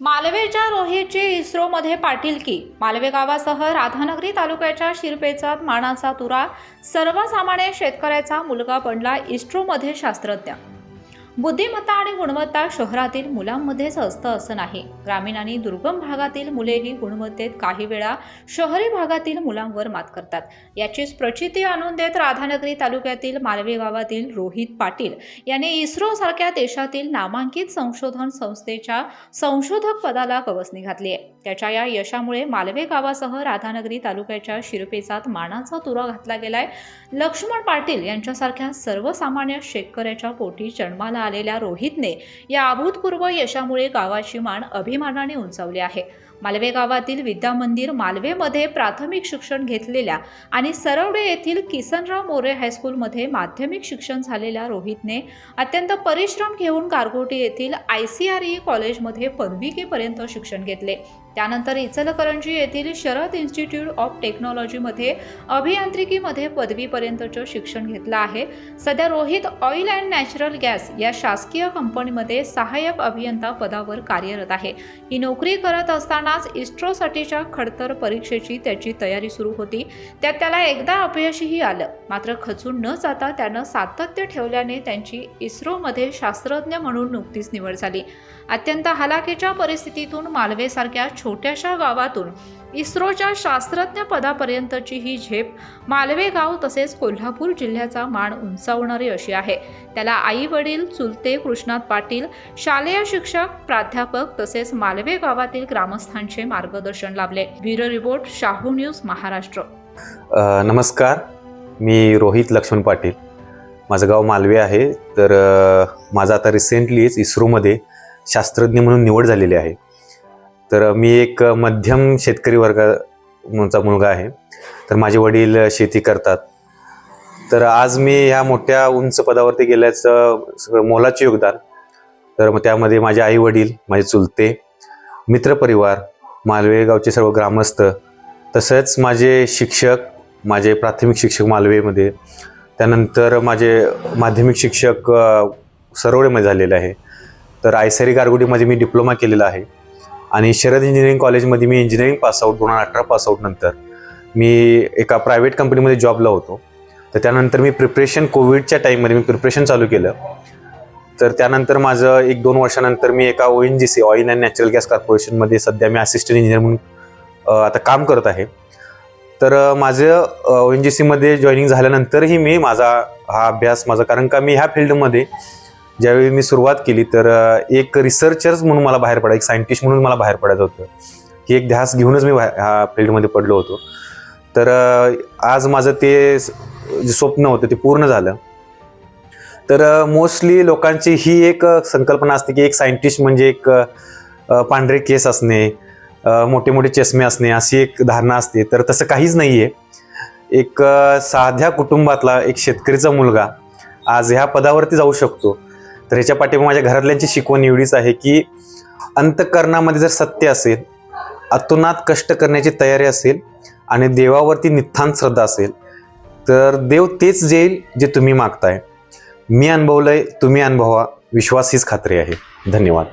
मालवेच्या रोहीची इस्रोमध्ये पाटीलकी. मालवे गावासह राधानगरी तालुक्याच्या शिरपेचात मानाचा तुरा सर्वसामान्य शेतकऱ्याचा मुलगा बनला इस्रोमध्ये शास्त्रज्ञ. बुद्धिमत्ता आणि गुणवत्ता शहरातील मुलांमध्येच असतं असं नाही. ग्रामीण आणि दुर्गम भागातील मुलेही गुणवत्तेत काही वेळा शहरी भागातील मुलांवर मात करतात. याचीच प्रचिती आणून देत राधानगरी तालुक्यातील मालवे गावातील रोहित पाटील यांनी इस्रोसारख्या देशातील नामांकित संशोधन संस्थेच्या संशोधक पदाला कवसनी घातली आहे. त्याच्या या यशामुळे मालवे गावासह राधानगरी तालुक्याच्या शिरपेचात मानाचा तुरा घातला गेलाय. लक्ष्मण पाटील यांच्यासारख्या सर्वसामान्य शेतकऱ्याच्या पोटी जन्माला आलेल्या रोहितने या अभूतपूर्व यशामुळे गावाची मान अभिमानाने उंचावली आहे. मालवे गावातील विद्या मंदिर मालवेमध्ये प्राथमिक शिक्षण घेतलेल्या आणि सरवडे येथील किसनराव मोरे हायस्कूलमध्ये माध्यमिक शिक्षण झालेल्या रोहितने अत्यंत परिश्रम घेऊन कारगोटी येथील आय सी आर ई कॉलेजमध्ये पदविकेपर्यंत शिक्षण घेतले. त्यानंतर इचलकरंजी येथील शरद इन्स्टिट्यूट ऑफ टेक्नॉलॉजीमध्ये अभियांत्रिकीमध्ये पदवीपर्यंतचं शिक्षण घेतलं आहे. सध्या Rohit oil and natural gas या शासकीय कंपनीमध्ये सहाय्यक अभियंता पदावर कार्यरत आहे. ही नोकरी करत असतानाच इस्रोसाठीच्या खडतर परीक्षेची त्याची तयारी सुरू होती. त्यात त्याला एकदा अपयशही आलं. मात्र खचून न जाता त्यानं सातत्य ठेवल्याने त्यांची इस्रोमध्ये शास्त्रज्ञ म्हणून नुकतीच निवड झाली. अत्यंत हलाखीच्या परिस्थितीतून मालवेसारख्या छोट्याशा गावातून इस्रोच्या शास्त्रज्ञ पदापर्यंतची ही झेप मालवे गाव तसेच कोल्हापूर जिल्ह्याचा मान उंचावणारी अशी आहे. त्याला आई वडील चुलते कृष्णात पाटील शालेय शिक्षक प्राध्यापक तसेच मालवे गावातील ग्रामस्थांचे मार्गदर्शन लाभले. Bureau report Shahu news Maharashtra. नमस्कार. मी रोहित लक्ष्मण पाटील. माझं गाव मालवे आहे. तर माझं आता रिसेंटलीच इस्रोमध्ये शास्त्रज्ञ म्हणून निवड झालेली आहे. तर मी एक मध्यम शेतकरी वर्गाचा मुलगा आहे. तर माझे वडील शेती करतात. तर आज मी ह्या मोठ्या उंच पदावरती गेल्याचं सगळं मोलाचे योगदान. तर मग त्यामध्ये माझे आई वडील माझे चुलते मित्रपरिवार मालवे गावचे सर्व ग्रामस्थ तसंच माझे शिक्षक माझे प्राथमिक शिक्षक मालवेमध्ये त्यानंतर माझे माध्यमिक शिक्षक अ, झालेले आहे. तर आयसरी गारगुडीमध्ये मी डिप्लोमा केलेला आहे. आणि शरद इंजिनिअरिंग कॉलेजमध्ये मी इंजिनिअरिंग पासआउट दोन हजार अठरा पासआउट नंतर मी एका प्रायव्हेट कंपनीमध्ये जॉबला होतो. तर त्यानंतर मी प्रिपरेशन कोविडच्या टाईममध्ये मी प्रिपरेशन चालू केलं. तर त्यानंतर माझं एक दोन वर्षानंतर मी एका O N G C oil and natural gas कॉर्पोरेशनमध्ये सध्या मी असिस्टंट इंजिनियर म्हणून आता काम करत आहे. तर माझं ओ एन जी सीमध्ये जॉईनिंग झाल्यानंतरही मी माझा हा अभ्यास माझा कारण का मी ह्या फील्डमध्ये ज्यावेळी मी सुरुवात केली तर एक रिसर्चर्स म्हणून मला बाहेर पडा एक सायंटिस्ट म्हणून मला बाहेर पडायचं होतं. ही एक ध्यास घेऊनच मी ह्या फील्डमध्ये पडलो होतो. तर आज माझं ते जे स्वप्न होतं ते पूर्ण झालं. तर मोस्टली लोकांची ही एक संकल्पना असते की एक सायंटिस्ट म्हणजे एक पांढरे केस असणे मोठे मोठे चष्मे असणे अशी एक धारणा असते. तर तसं काहीच नाही आहे एक साध्या कुटुंबातला एक शेतकरीचा मुलगा आज ह्या पदावरती जाऊ शकतो. तर ह्याच्या पाठीमागे माझ्या घरातल्यांची शिकवण एवढीच आहे की अंतकरणामध्ये जर सत्य असेल अतुनात कष्ट करण्याची तयारी असेल आणि देवावरती नित्थान श्रद्धा असेल तर देव तेच देईल जे तुम्ही मागताय. मी अनुभवलंय तुम्ही अनुभवा. विश्वास हीच खात्री आहे. धन्यवाद.